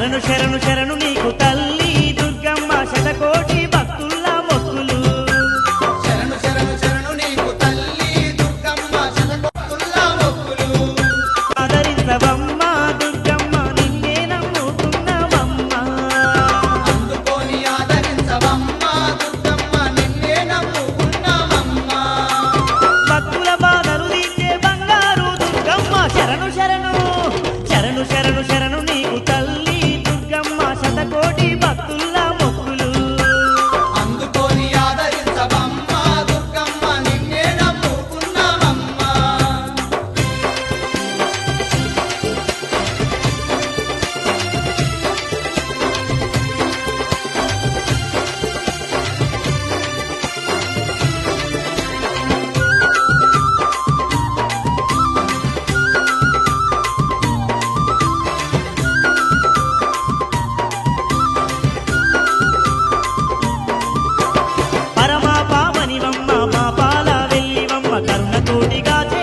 శరణు శరణు శరణు నీకు తల్లి. దుర్గమ్మ శతకోటి భక్తుల మొక్కులు. శరణు శరణు శరణు నీకు తల్లి. దుర్గమ్మ శతకొత్తుల్లా మొక్కులు ఆదరించవమ్మ దుర్గమ్మ నిన్నే నమ్ముకున్నామమ్మ అందుకొని ఆదరించవమ్మ దుర్గమ్మ నిన్నే నమ్ముకున్నామమ్మ భక్తుల బాధలు తీర్చే బంగారు దుర్గమ్మ శరణు శరణు. vida.